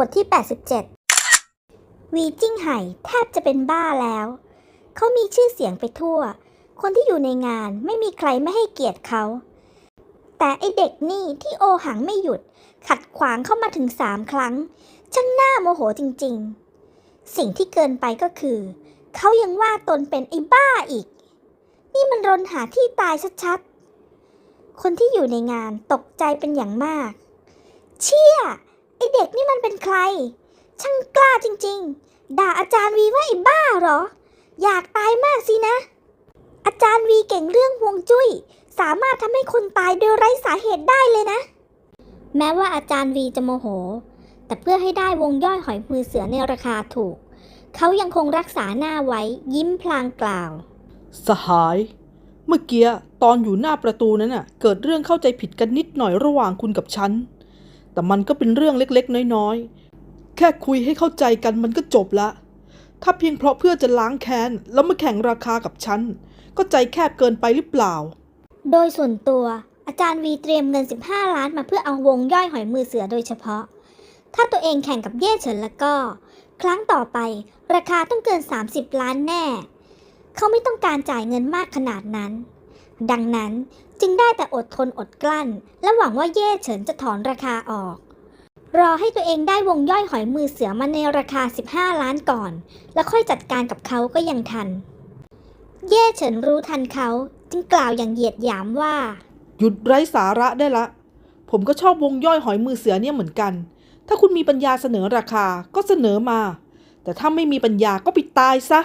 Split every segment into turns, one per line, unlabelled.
บทที่ 87 วีจิ้งไห่แทบจะเป็นบ้าแล้ว เขามีชื่อเสียงไปทั่ว คนที่อยู่ในงานไม่มีใครไม่ให้เกียรติเขา แต่ไอเด็กนี่ที่โอหังไม่หยุด ขัดขวางเข้ามาถึงสามครั้ง ช่างหน่าโมโหจริงๆ สิ่งที่เกินไปก็คือ เขายังว่าตนเป็นไอ้บ้าอีก นี่มันรนหาที่ตายชัดๆ คนที่อยู่ในงานตกใจเป็นอย่างมาก เชี่ย ไอเด็กนี่มันเป็นใคร ช่างกล้าจริง ๆ ด่าอาจารย์วีว่าไอ้บ้าเหรอ อยากตายมากสินะ อาจารย์วีเก่งเรื่องห่วงจุ้ย สามารถทำให้คนตายโดยไร้สาเหตุได้เลยนะ แม้ว่าอาจารย์วีจะโมโห แต่เพื่อให้ได้วงย่อยหอยมือเสือในราคาถูก เขายังคงรักษาหน้าไว้ยิ้มพลางกล่าว
สหาย เมื่อกี้ตอนอยู่หน้าประตูนั้นน่ะ เกิดเรื่องเข้าใจผิดกันนิดหน่อยระหว่างคุณกับฉัน แต่มันก็เป็นเรื่องเล็กๆ น้อยๆ แค่คุยให้เข้าใจกันมันก็จบละ ถ้าเพียงเพราะเพื่อจะล้างแค้น แล้วมาแข่งราคากับฉัน ก็ใจแคบเกินไปหรือเปล่า
โดยส่วนตัวอาจารย์วีเตรียมเงิน 15 ล้านมาเพื่อเอาวงย่อยหอยมือเสือโดยเฉพาะ ถ้าตัวเองแข่งกับเย่เฉินแล้วก็ ครั้งต่อไป ราคาต้องเกิน 30 ล้านแน่ เขาไม่ต้องการจ่ายเงินมากขนาดนั้น ดังนั้นจึงได้แต่อดทนอดกลั้น และหวังว่าเย่เฉินจะถอนราคาออก รอให้ตัวเองได้วงย่อยหอยมือเสือมาในราคา 15 ล้านก่อน แล้วค่อยจัดการกับเขาก็ยังทัน เย่เฉินรู้ทันเขาจึงกล่าวอย่างเหยียดหยามว่า
หยุดไร้สาระได้ละ ผมก็ชอบวงย่อยหอยมือเสือเนี่ยเหมือนกัน ถ้าคุณมีปัญญาเสนอราคาก็เสนอมา แต่ถ้าไม่มีปัญญาก็ไปตายซะ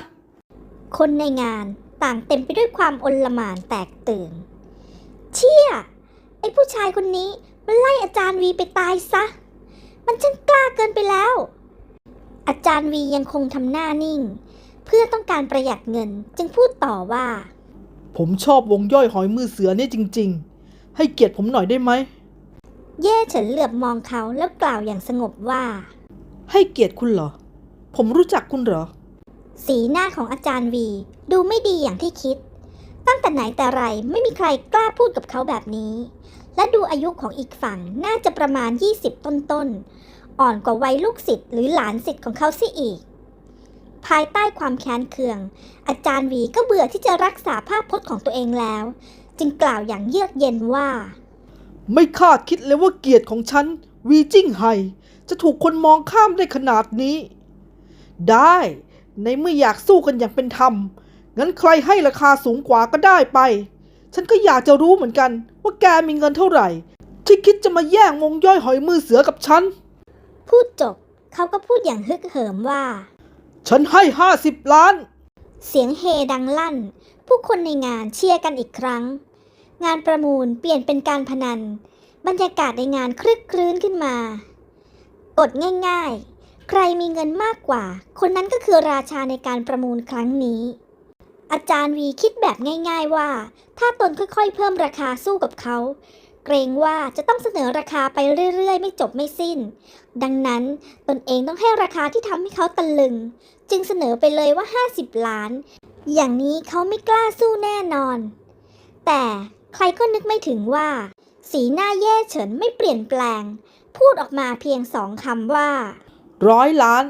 คนในงาน ต่างเต็มไปด้วยความอลหม่านแตกตื่น เชี่ย ไอ้ผู้ชายคนนี้มันไล่อาจารย์วีไปตายซะ มันช่างกล้าเกินไปแล้ว อาจารย์วียังคงทำหน้านิ่ง เพื่อต้องการประหยัดเงินจึงพูดต่อว่า
ผมชอบวงย่อยหอยมือเสือเนี่ยจริง ๆ ให้เกียรติผมหน่อยได้ไหม
เย่เฉินเหลือบมองเขาแล้วกล่าวอย่างสงบว่า
ให้เกียรติคุณเหรอ ผมรู้จักคุณเหรอ
สีหน้าของอาจารย์วี ดูไม่ดีอย่างที่คิด ตั้งแต่ไหนแต่ไรไม่มีใครกล้าพูดกับเขาแบบนี้ และดูอายุของอีกฝั่งน่าจะประมาณ 20 ต้นๆ อ่อนกว่าวัยลูกศิษย์หรือหลานศิษย์ของเขาสิอีก ภายใต้ความแค้นเคือง อาจารย์วีก็เบื่อที่จะรักษาภาพพจน์ของตัวเองแล้ว จึงกล่าวอย่างเยือกเย็นว่า
ไม่คาดคิดเลยว่าเกียรติของฉันวีจิ้งไฮจะถูกคนมองข้ามได้ขนาดนี้ ได้ ในเมื่ออยากสู้กันอย่างเป็นธรรม งั้นใครให้ราคาสูงกว่าก็ได้ไป ฉันก็อยากจะรู้เหมือนกัน ว่าแกมีเงินเท่าไหร่ ที่คิดจะมาแย่งวงย่อยหอยมือเสือกับฉัน
พูดจบเขาก็พูดอย่างฮึกเหิมว่า
ฉันให้ห้าสิบล้าน
เสียงเฮดังลั่น ผู้คนในงานเชียร์กันอีกครั้ง งานประมูลเปลี่ยนเป็นการพนัน บรรยากาศในงานคลึกครื้นขึ้นมากฎง่าย ๆ ใครมีเงินมากกว่า คนนั้นก็คือราชาในการประมูลครั้งนี้ อาจารย์วีคิดแบบง่าย ๆว่า ถ้าตนค่อยๆ เพิ่มราคาสู้กับเขา เกรงว่าจะต้องเสนอราคาไปเรื่อยๆ ไม่จบไม่สิ้น ดังนั้นตนเองต้องให้ราคาที่ทำให้เขาตะลึง จึงเสนอไปเลยว่า 50 ล้าน อย่างนี้เขาไม่กล้าสู้แน่นอน แต่ใครก็นึกไม่ถึงว่า สีหน้าแย่เฉินไม่เปลี่ยนแปลง พูดออกมาเพียงสองคำว่า
ร้อยล้าน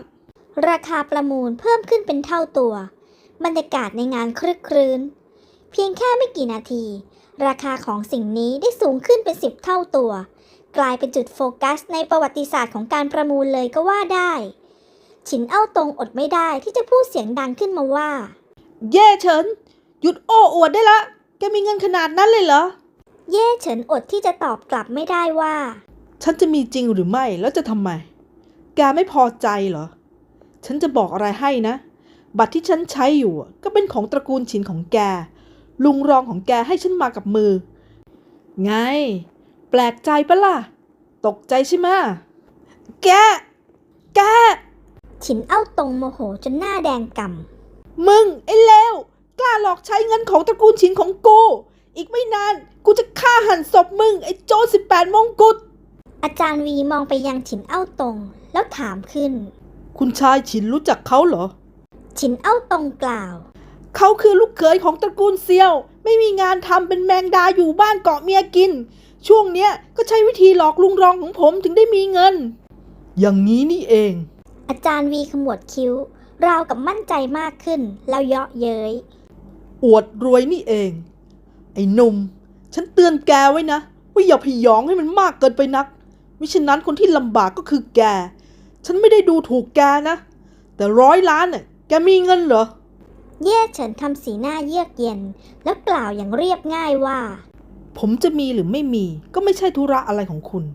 ราคาประมูลเพิ่มขึ้นเป็นเท่าตัว บรรยากาศในงานคลึกครื้น เพียงแค่ไม่กี่นาที ราคาของสิ่งนี้ได้สูงขึ้นเป็นสิบเท่าตัว กลายเป็นจุดโฟกัสในประวัติศาสตร์ของการประมูลเลยก็ว่าได้ ฉินเอ้าตรงอดไม่ได้ที่จะพูดเสียงดังขึ้นมาว่า
เย่เฉิน หยุดโอ้อวดได้ละ แกมีเงินขนาดนั้นเลยเหรอ
เย่เฉินอดที่จะตอบกลับไม่ได้ว่า
ฉันจะมีจริงหรือไม่แล้วจะทำไม แกไม่พอใจเหรอ ฉันจะบอกอะไรให้นะ บัตรที่ฉันใช้อยู่อะก็เป็นของตระกูลฉินของแก ลุงรองของแกให้ฉันมากับมือ ไง แปลกใจปะล่ะ ตกใจใช่ไหมะแก แก
ฉินเอ้าตรงโมโหจนหน้าแดงก่ำ
มึง ไอ้เลวกล้าหลอกใช้เงินของตระกูลฉินของกู อีกไม่นาน กูจะฆ่าหันศพมึง ไอ้โจรสิบแปดมงกุฎ
อาจารย์วีมองไปยังฉินเอ้าตรง แล้วถามขึ้น
คุณชายฉินรู้จักเขาเหรอ
ฉินเอ้าตรงกล่าว
เขาคือลูกเขยของตระกูลเซียว ไม่มีงานทำเป็นแมงดาอยู่บ้านเกาะเมียกิน ช่วงเนี้ยก็ใช้วิธีหลอกลุงรองของผมถึงได้มีเงิน อย่างนี้นี่เอง
อาจารย์วีขมวดคิ้ว ราวกับมั่นใจมากขึ้น แล้วเยาะเย้ย
อวดรวยนี่เอง ไอ้หนุ่ม ฉันเตือนแกไว้นะ ว่าอย่าพยองให้มันมากเกินไปนักมิฉะนั้นคนที่ลำบากก็คือแก ฉันไม่ได้ดูถูกแกนะ แต่ร้อยล้านน่ะแกมีเงินเหรอ
เย่เฉินทำสีหน้าเยือกเย็น แล้วกล่าวอย่างเรียบง่ายว่า
ผมจะมีหรือไม่มีก็ไม่ใช่ธุระอะไรของคุณ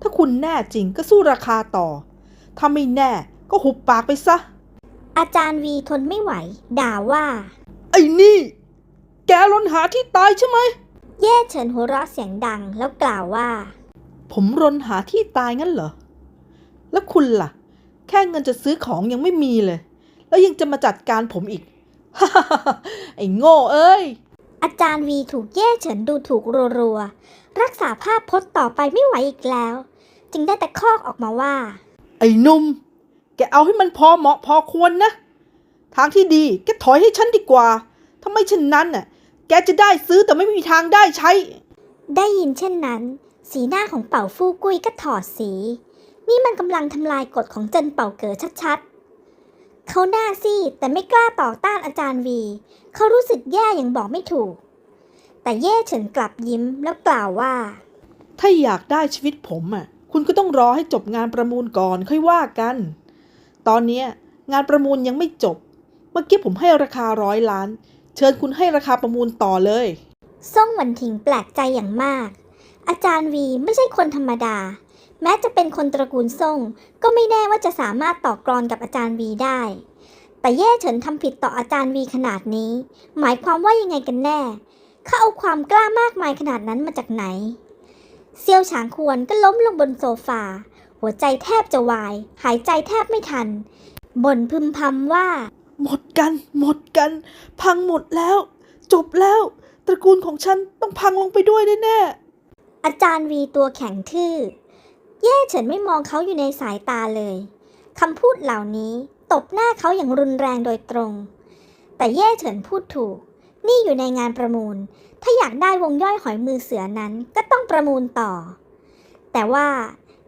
ถ้าคุณแน่จริงก็สู้ราคาต่อ ถ้าไม่แน่ก็หุบปากไปซะ
อาจารย์วีทนไม่ไหว ด่าว่า
ไอ้นี่ แกล้นหาที่ตายใช่ไหม
เย่เฉินหัวเราะเสียงดังแล้วกล่าวว่า
ผมรนหาที่ตายงั้นเหรอ แล้วคุณล่ะ แค่เงินจะซื้อของยังไม่มีเลย แล้วยังจะมาจัดการผมอีก ไอ้โง่เอ้ย
อาจารย์วีถูกเย่เฉินดูถูกรัวๆ รักษาภาพพจน์ต่อไปไม่ไหวอีกแล้ว จึงได้แต่คอกออกมาว่า
ไอ้หนุ่ม แกเอาให้มันพอเหมาะพอควรนะ ทางที่ดีแกถอยให้ฉันดีกว่าถ้าไม่เช่นนั้นน่ะ แกจะได้ซื้อแต่ไม่มีทางได้ใช้
ได้ยินเช่นนั้น สีหน้าของเป่าฟู่กุ้ยก็ถอดสี นี่มันกำลังทำลายกฎของเจินเป่าเก๋อชัดๆ เขาหน้าซีดแต่ไม่กล้าต่อต้านอาจารย์วี เขารู้สึกแย่อย่างบอกไม่ถูก แต่เย่เฉินกลับยิ้มแล้วกล่าวว่า
ถ้าอยากได้ชีวิตผมอะ คุณก็ต้องรอให้จบงานประมูลก่อนค่อยว่ากัน ตอนเนี้ยงานประมูลยังไม่จบ เมื่อกี้ผมให้ราคาร้อยล้าน เชิญคุณให้ราคาประมูลต่อเลย
ซ่งหวันถิงแปลกใจอย่างมาก อาจารย์วีไม่ใช่คนธรรมดา แม้จะเป็นคนตระกูลซ่ง ก็ไม่แน่ว่าจะสามารถต่อกรอนกับอาจารย์วีได้ แต่เย่เฉินทำผิดต่ออาจารย์วีขนาดนี้ หมายความว่ายังไงกันแน่เขาเอาความกล้ามากมายขนาดนั้นมาจากไหน เซียวฉางควรก็ล้มลงบนโซฟา หัวใจแทบจะวาย หายใจแทบไม่ทัน บ่นพึมพำว่า
หมดกัน หมดกัน พังหมดแล้ว จบแล้ว ตระกูลของฉันต้องพังลงไปด้วยแน่
อาจารย์วีตัวแข็งทื่อ เย่เฉินไม่มองเขาอยู่ในสายตาเลยคำพูดเหล่านี้ตบหน้าเขาอย่างรุนแรงโดยตรง แต่เย่เฉินพูดถูก นี่อยู่ในงานประมูล ถ้าอยากได้วงย่อยหอยมือเสือนั้นก็ต้องประมูลต่อ แต่ว่า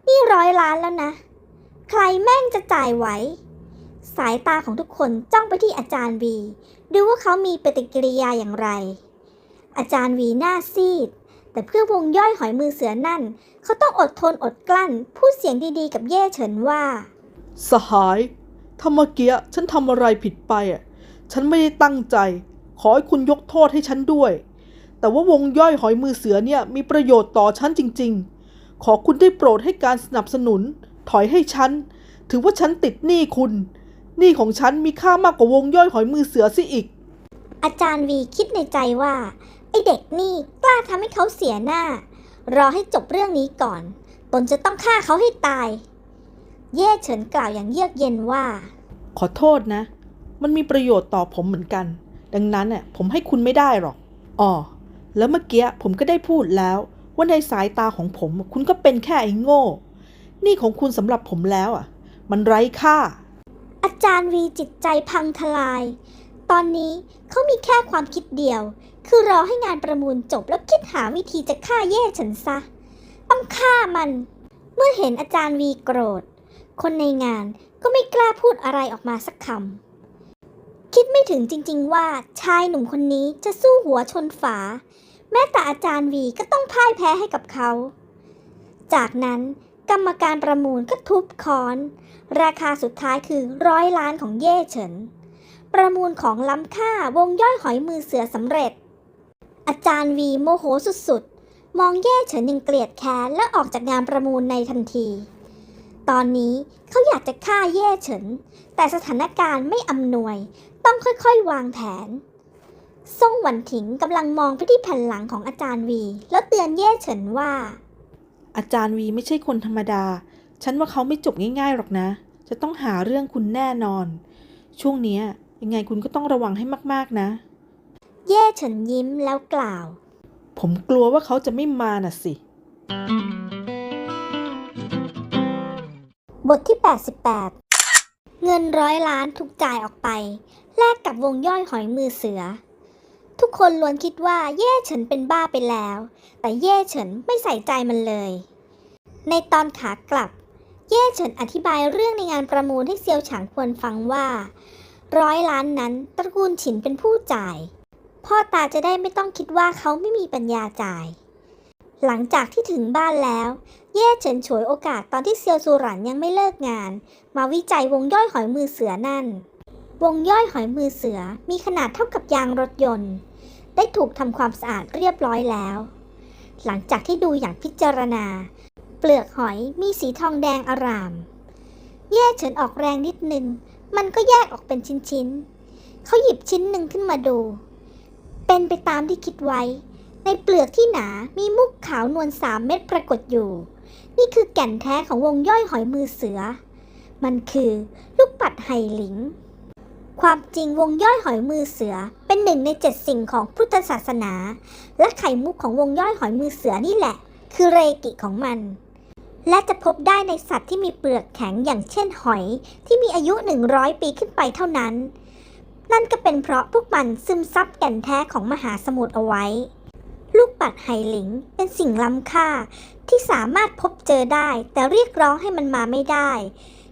นี่ร้อยล้านแล้วนะ ใครแม่งจะจ่ายไหว สายตาของทุกคนจ้องไปที่อาจารย์วี ดูว่าเขามีปฏิกิริยาอย่างไร อาจารย์วีหน้าซีด แต่เพื่อวงย่อยหอยมือเสือนั่น เขาต้องอดทนอดกลั้น พูดเสียงดีๆกับเย่เฉินว่า
ๆสหายถ้าเมื่อกี้ฉันทำอะไรผิดไปอะ ฉันไม่ได้ตั้งใจ ขอให้คุณยกโทษให้ฉันด้วย แต่ว่าวงย่อยหอยมือเสือเนี่ยมีประโยชน์ต่อฉันจริง ๆ ขอคุณได้โปรดให้การสนับสนุน ถอยให้ฉัน ถือว่าฉันติดหนี้คุณ หนี้ของฉันมีค่ามากกว่าวงย่อยหอยมือเสือซิอีก
อาจารย์วีคิดในใจว่า ไอเด็กนี่กล้าทำให้เขาเสียหน้า รอให้จบเรื่องนี้ก่อน ตนจะต้องฆ่าเขาให้ตาย เย่เฉินกล่าวอย่างเยือกเย็นว่า
ขอโทษนะ มันมีประโยชน์ต่อผมเหมือนกัน ดังนั้นน่ะผมให้คุณไม่ได้หรอกอ๋อแล้วเมื่อกี้ผมก็ได้พูดแล้ว ว่าในสายตาของผม คุณก็เป็นแค่ไอ้โง่ นี่ของคุณสำหรับผมแล้วอะ มันไร้ค่า
อาจารย์วีจิตใจพังทลาย ตอนนี้เขามีแค่ความคิดเดียว คือรอให้งานประมูลจบแล้วคิดหาวิธีจะฆ่าเย่เฉินซะ ต้องฆ่ามัน เมื่อเห็นอาจารย์วีโกรธ คนในงานก็ไม่กล้าพูดอะไรออกมาสักคำ คิดไม่ถึงจริง ๆ ว่าชายหนุ่มคนนี้จะสู้หัวชนฝา แม้แต่อาจารย์วีก็ต้องพ่ายแพ้ให้กับเขา จากนั้นกรรมการประมูลก็ทุบค้อน ราคาสุดท้ายคือร้อยล้านของเย่เฉิน ประมูลของล้ำค่าวงย่อยหอยมือเสือสำเร็จ อาจารย์วีโมโหสุดๆ มองเย่เฉินยังเกลียดแค้นและออกจากงานประมูลในทันที ตอนนี้เขาอยากจะฆ่าเย่เฉิน แต่สถานการณ์ไม่อำนวย ต้องค่อยๆ วางแผนซ่งหวันถิงกำลังมองไปที่แผ่นหลังของอาจารย์วี แล้วเตือนเย่เฉินว่า
อาจารย์วีไม่ใช่คนธรรมดา ฉันว่าเขาไม่จบง่ายๆหรอกนะ จะต้องหาเรื่องคุณแน่นอน ช่วงนี้ยังไงคุณก็ต้องระวังให้มากๆนะ
เย่เฉินยิ้มแล้วกล่าว
ผมกลัวว่าเขาจะไม่มาน่ะสิ
บทที่ 88 เงินร้อยล้านถูกจ่ายออกไป แลกกับวงย่อยหอยมือเสือ ทุกคนล้วนคิดว่าเย่เฉินเป็นบ้าไปแล้ว แต่เย่เฉินไม่ใส่ใจมันเลย ในตอนขากลับ เย่เฉินอธิบายเรื่องในงานประมูลให้เซียวฉางควรฟังว่า ร้อยล้านนั้นตระกูลฉินเป็นผู้จ่าย พ่อตาจะได้ไม่ต้องคิดว่าเขาไม่มีปัญญาจ่าย หลังจากที่ถึงบ้านแล้ว เย่เฉินฉวยโอกาสตอนที่เซียวซูหรันยังไม่เลิกงาน มาวิจัยวงย่อยหอยมือเสือนั่น วงย่อยหอยมือเสือมีขนาดเท่ากับยางรถยนต์ ได้ถูกทำความสะอาดเรียบร้อยแล้ว หลังจากที่ดูอย่างพิจารณา เปลือกหอยมีสีทองแดงอารามแย่เฉินออกแรงนิดนึงมันก็แยกออกเป็นชิ้นๆ เขาหยิบชิ้นหนึ่งขึ้นมาดู เป็นไปตามที่คิดไว้ ในเปลือกที่หนา มีมุกขาวนวลสามเม็ดปรากฏอยู่ นี่คือแก่นแท้ของวงย่อยหอยมือเสือ มันคือลูกปัดไหหลิง ความจริงวงย่อยหอยมือเสือ เป็นหนึ่งในเจ็ดสิ่งของพุทธศาสนา และไข่มุกของวงย่อยหอยมือเสือนี่แหละ คือเรกิของมันและจะพบได้ในสัตว์ที่มีเปลือกแข็งอย่างเช่นหอย ที่มีอายุ 100 ปีขึ้นไปเท่านั้น นั่นก็เป็นเพราะพวกมันซึมซับแก่นแท้ของมหาสมุทรเอาไว้ ลูกปัดไหหลิงเป็นสิ่งล้ำค่าที่สามารถพบเจอได้ แต่เรียกร้องให้มันมาไม่ได้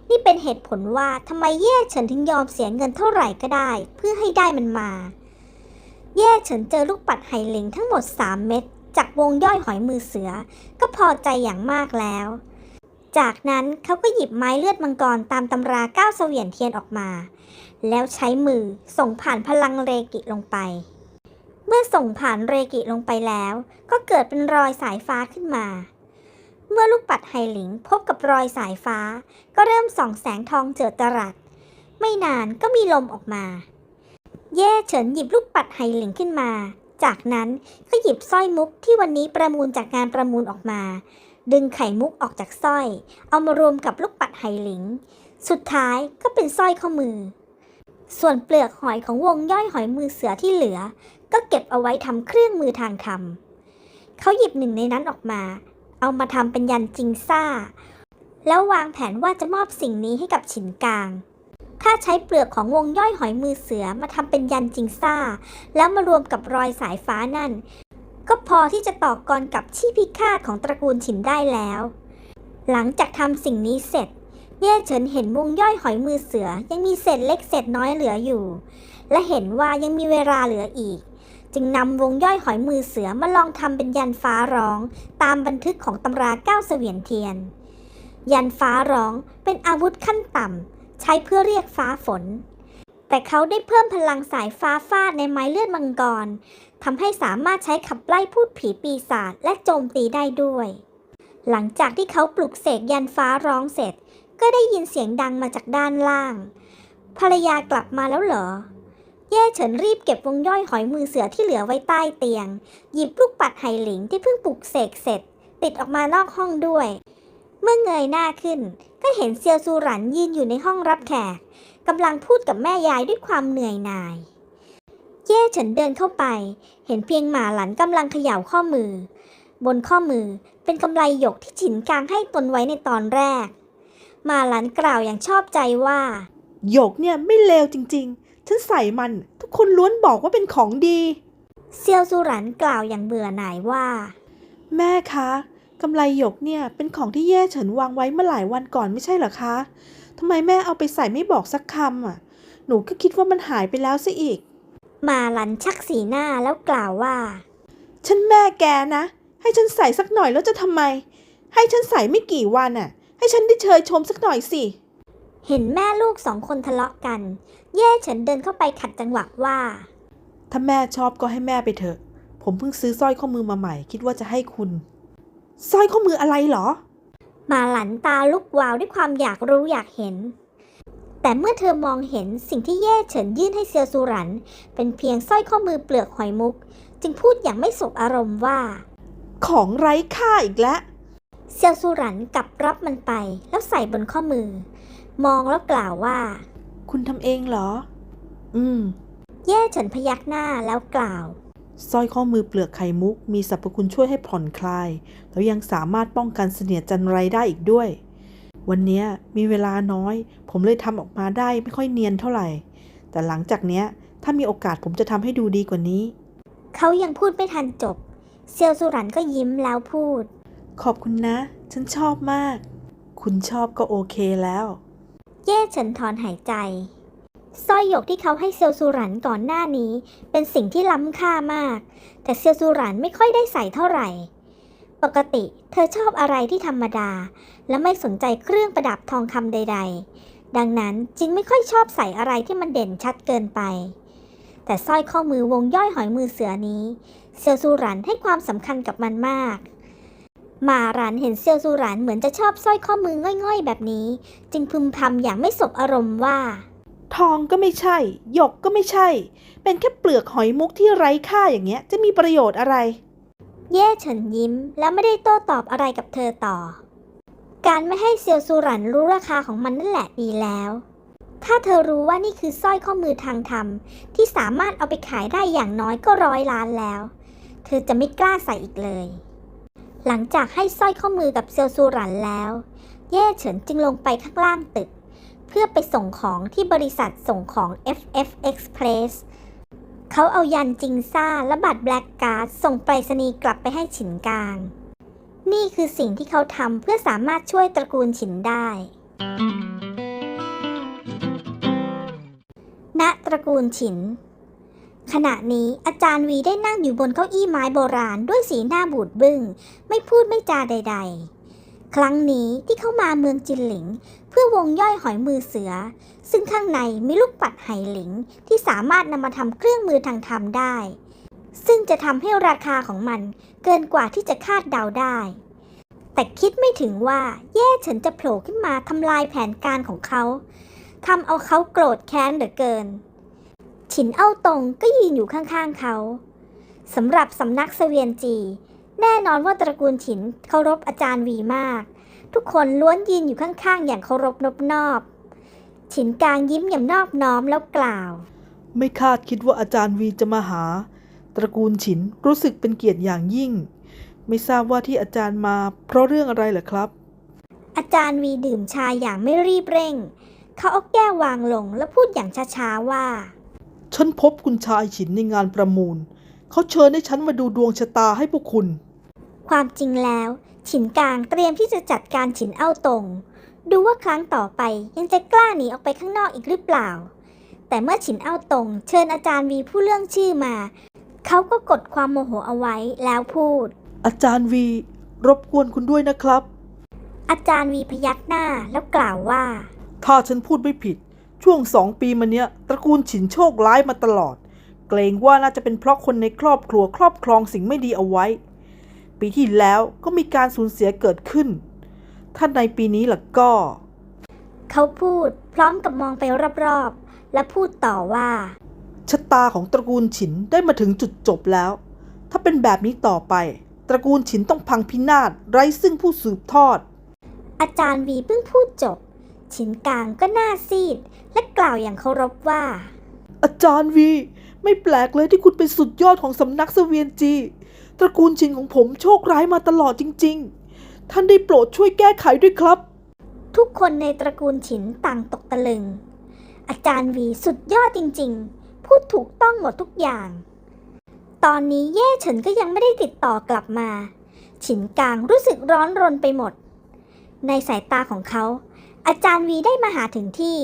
นี่เป็นเหตุผลว่าทำไมเย่เฉินถึงยอมเสียเงินเท่าไหร่ก็ได้ เพื่อให้ได้มันมาเย่เฉินเจอลูกปัดไหหลิงทั้งหมด 3 เม็ดจากวงย่อยหอยมือเสือ ก็พอใจอย่างมากแล้ว จากนั้นเขาก็หยิบไม้เลือดมังกรตามตำราก้าวเสวียนเทียนออกมา แล้วใช้มือส่งผ่านพลังเรกิลงไป เมื่อส่งผ่านเรกิลงไปแล้ว ก็เกิดเป็นรอยสายฟ้าขึ้นมา เมื่อลูกปัดไหหลิงพบกับรอยสายฟ้า ก็เริ่มส่องแสงทองเจิดจรัส ไม่นานก็มีลมออกมา เย่เฉินหยิบลูกปัดไหหลิงขึ้นมา จากนั้นก็หยิบสร้อยมุกที่วันนี้ประมูลจากงานประมูลออกมา ดึงไข่มุกออกจากสร้อย เอามารวมกับลูกปัดไหหลิง สุดท้ายก็เป็นสร้อยข้อมือ ส่วนเปลือกหอยของวงย่อยหอยมือเสือที่เหลือ ก็เก็บเอาไว้ทำเครื่องมือทางธรรมเขาหยิบหนึ่งในนั้นออกมา เอามาทำเป็นยันจิงซ่า แล้ววางแผนว่าจะมอบสิ่งนี้ให้กับฉินกลาง ถ้าใช้เปลือกของวงย่อยหอยมือเสือมาทำเป็นยันจิงซ่า แล้วมารวมกับรอยสายฟ้านั่น ก็พอที่จะต่อกรกับชีพพิฆาตของตระกูลฉินได้แล้ว หลังจากทำสิ่งนี้เสร็จ เย่เฉินเห็นวงย่อยหอยมือเสือยังมีเศษเล็กเศษน้อยเหลืออยู่ และเห็นว่ายังมีเวลาเหลืออีก จึงนำวงย่อยหอยมือเสือมาลองทำเป็นยันฟ้าร้อง ตามบันทึกของตำราเก้าเสวียนเทียน ยันฟ้าร้องเป็นอาวุธขั้นต่ำใช้เพื่อเรียกฟ้าฝน แต่เขาได้เพิ่มพลังสายฟ้าฟาดในไม้เลือดมังกรทำให้สามารถใช้ขับไล่พูดผีปีศาจและโจมตีได้ด้วย หลังจากที่เขาปลุกเสกยันฟ้าร้องเสร็จ ก็ได้ยินเสียงดังมาจากด้านล่าง ภรรยากลับมาแล้วเหรอ เย่เฉินรีบเก็บวงย่อยหอยมือเสือที่เหลือไว้ใต้เตียง หยิบลูกปัดไหหลิงที่เพิ่งปลุกเสกเสร็จ ติดออกมานอกห้องด้วย เมื่อเงยหน้าขึ้น ก็เห็นเซียวซูหรันยืนอยู่ในห้องรับแขกกำลังพูดกับแม่ยายด้วยความเหนื่อยหน่าย เย่เฉินเดินเข้าไป เห็นเพียงหมาหลันกำลังเขย่าข้อมือ บนข้อมือเป็นกำไลหยกที่ฉินกลางให้ตนไว้ในตอนแรก มาหลันกล่าวอย่างชอบใจว่า
หยกเนี่ยไม่เลวจริง ๆ ฉันใส่มันทุกคนล้วนบอกว่าเป็นของดี
เซียวซูหรันกล่าวอย่างเบื่อหน่ายว่า
แม่คะกำไรหยกเนี่ยเป็นของที่แย่เฉินวางไว้เมื่อหลายวันก่อนไม่ใช่เหรอคะทำไมแม่เอาไปใส่ไม่บอกสักคำอะ หนูก็คิดว่ามันหายไปแล้วซะอีก
หมาหลันชักสีหน้าแล้วกล่าวว่า
ฉันแม่แกนะ ให้ฉันใส่สักหน่อยแล้วจะทำไม ให้ฉันใส่ไม่กี่วันอะ ให้ฉันได้เชยชมสักหน่อยสิ
เห็นแม่ลูกสองคนทะเลาะกัน เย่เฉินเดินเข้าไปขัดจังหวะว่า
ถ้าแม่ชอบก็ให้แม่ไปเถอะ ผมเพิ่งซื้อสร้อยข้อมือมาใหม่ คิดว่าจะให้คุณ สร้อยข้อมืออะไรเหรอ
หมาหลันตาลุกวาวด้วยความอยากรู้อยากเห็น แต่เมื่อเธอมองเห็นสิ่งที่เย่เฉินยื่นให้เซียวซูหรัน เป็นเพียงสร้อยข้อมือเปลือกหอยมุก จึงพูดอย่างไม่สบอารมณ์ว่า
ของไร้ค่าอีกแล้ว
เซียวซูหรันกลับรับมันไปแล้วใส่บนข้อมือ มองแล้วกล่าวว่า
คุณทำเองเหรอ อืม
เย่เฉินพยักหน้าแล้วกล่าว
สร้อยข้อมือเปลือกไข่มุก มีสรรพคุณช่วยให้ผ่อนคลาย แล้วยังสามารถป้องกันเสนียดจันไรได้อีกด้วย วันเนี้ยมีเวลาน้อย ผมเลยทำออกมาได้ไม่ค่อยเนียนเท่าไหร่ แต่หลังจากเนี้ย ถ้ามีโอกาสผมจะทำให้ดูดีกว่านี้
เขายังพูดไม่ทันจบ เซียวซูหรันก็ยิ้มแล้วพูด
ขอบคุณนะ ฉันชอบมาก คุณชอบก็โอเคแล้ว
เย่เฉินถอนหายใจสร้อยหยกที่เขาให้เซียวซูรันก่อนหน้านี้ เป็นสิ่งที่ล้ำค่ามาก แต่เซียวซูรันไม่ค่อยได้ใส่เท่าไหร่ ปกติเธอชอบอะไรที่ธรรมดา และไม่สนใจเครื่องประดับทองคำใด ๆ ดังนั้นจึงไม่ค่อยชอบใส่อะไรที่มันเด่นชัดเกินไป แต่สร้อยข้อมือวงย่อยหอยมือเสือนี้ เซียวซูรันให้ความสำคัญกับมันมาก มารันเห็นเซียวซูหรันเหมือนจะชอบสร้อยข้อมือง่อยๆ แบบนี้ จึงพึมพำอย่างไม่สบอารมณ์ว่า
ทองก็ไม่ใช่ หยกก็ไม่ใช่ เป็นแค่เปลือกหอยมุกที่ไร้ค่าอย่างเงี้ย จะมีประโยชน์อะไร
เย่เฉินยิ้มแล้วไม่ได้โต้ตอบอะไรกับเธอต่อ การไม่ให้เซียวซูหรันรู้ราคาของมันนั่นแหละดีแล้ว ถ้าเธอรู้ว่านี่คือสร้อยข้อมือทางธรรม ที่สามารถเอาไปขายได้อย่างน้อยก็ร้อยล้านแล้ว เธอจะไม่กล้าใส่อีกเลย หลังจากให้สร้อยข้อมือกับเซียวซูหรันแล้ว เย่เฉินจึงลงไปข้างล่างตึก เพื่อไปส่งของที่บริษัทส่งของ FF Express เขาเอายันจิงซ่าและบัตรแบล็กการ์ดส่งไปรษณีย์กลับไปให้ฉินกลาง นี่คือสิ่งที่เขาทำเพื่อสามารถช่วยตระกูลฉินได้ ณตระกูลฉิน ขณะนี้อาจารย์วีได้นั่งอยู่บนเก้าอี้ไม้โบราณด้วยสีหน้าบูดบึง้ง ไม่พูดไม่จาใด ๆ ครั้งนี้ที่เข้ามาเมืองจินหลิง เพื่อวงย่อยหอยมือเสือ ซึ่งข้างในมีลูกปัดไหหลิงที่สามารถนำมาทำเครื่องมือทางธรรมได้ ซึ่งจะทำให้ราคาของมันเกินกว่าที่จะคาดเดาได้ แต่คิดไม่ถึงว่าแย่เฉินจะโผล่ขึ้นมาทำลายแผนการของเขาทำเอาเขาโกรธแค้นเหลือเกิน ฉินเอ้าตงก็ยืนอยู่ข้างๆเขาสำหรับสำนักเสวียนจี แน่นอนว่าตระกูลฉินเคารพอาจารย์วีมาก ทุกคนล้วนยืนอยู่ข้างๆ อย่างเคารพนบนอบ ฉินกลางยิ้มอย่างนอบน้อมแล้วกล่าว
ไม่คาดคิดว่าอาจารย์วีจะมาหา ตระกูลฉินรู้สึกเป็นเกียรติอย่างยิ่ง ไม่ทราบว่าที่อาจารย์มา เพราะเรื่องอะไรเหรอครับ
อาจารย์วีดื่มชาอย่างไม่รีบเร่ง เขาเอาแก้ววางลงแล้วพูดอย่างช้าๆว่า
ฉันพบคุณชายฉินในงานประมูล เขาเชิญให้ฉันมาดูดวงชะตาให้พวกคุณ
ความจริงแล้ว ฉินกลางเตรียมที่จะจัดการฉินเอ้าตงดูว่าครั้งต่อไปยังจะกล้าหนีออกไปข้างนอกอีกหรือเปล่า แต่เมื่อฉินเอ้าตงเชิญอาจารย์วีผู้เรื่องชื่อมา เขาก็กดความโมโหเอาไว้แล้วพูด
อาจารย์วี รบกวนคุณด้วยนะครับ
อาจารย์วีพยักหน้าแล้วกล่าวว่า
ถ้าฉันพูดไม่ผิด ช่วงสองปีมาเนี้ยตระกูลฉินโชคร้ายมาตลอด เกรงว่าน่าจะเป็นเพราะคนในครอบครัวครอบครองสิ่งไม่ดีเอาไว้ ปีที่แล้วก็มีการสูญเสียเกิดขึ้น ถ้าในปีนี้ล่ะก็
เขาพูดพร้อมกับมองไปรอบๆ และพูดต่อว่า
ชะตาของตระกูลฉินได้มาถึงจุดจบแล้ว ถ้าเป็นแบบนี้ต่อไป ตระกูลฉินต้องพังพินาศไร้ซึ่งผู้สืบทอด
อาจารย์วีเพิ่งพูดจบ ฉินกลางก็หน้าซีด และกล่าวอย่างเคารพว่า
อาจารย์วี ไม่แปลกเลยที่คุณเป็นสุดยอดของสำนักเสวียนจี ตระกูลฉินของผมโชคร้ายมาตลอดจริง ๆ ท่านได้โปรดช่วยแก้ไขด้วยครับ
ทุกคนในตระกูลฉินต่างตกตะลึง อาจารย์วีสุดยอดจริง ๆ พูดถูกต้องหมดทุกอย่าง ตอนนี้เย่เฉินก็ยังไม่ได้ติดต่อกลับมา ฉินกลางรู้สึกร้อนรนไปหมด ในสายตาของเขา อาจารย์วีได้มาหาถึงที่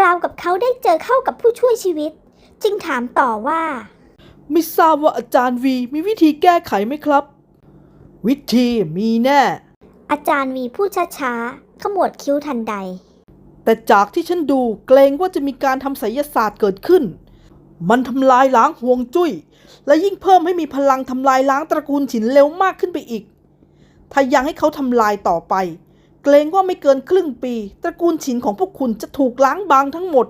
ราวกับเขาได้เจอเข้ากับผู้ช่วยชีวิต จึงถามต่อว่า
ไม่ทราบว่าอาจารย์วีมีวิธีแก้ไขไหมครับ วิธีมีแน่
อาจารย์วีพูดช้าๆขมวดคิ้วทันใด
แต่จากที่ฉันดูเกรงว่าจะมีการทำไสยศาสตร์เกิดขึ้น มันทำลายล้างห่วงจุ้ย และยิ่งเพิ่มให้มีพลังทำลายล้างตระกูลฉินเร็วมากขึ้นไปอีก ถ้ายังให้เขาทำลายต่อไป เกรงว่าไม่เกินครึ่งปี ตระกูลฉินของพวกคุณจะถูกล้างบางทั้งหมด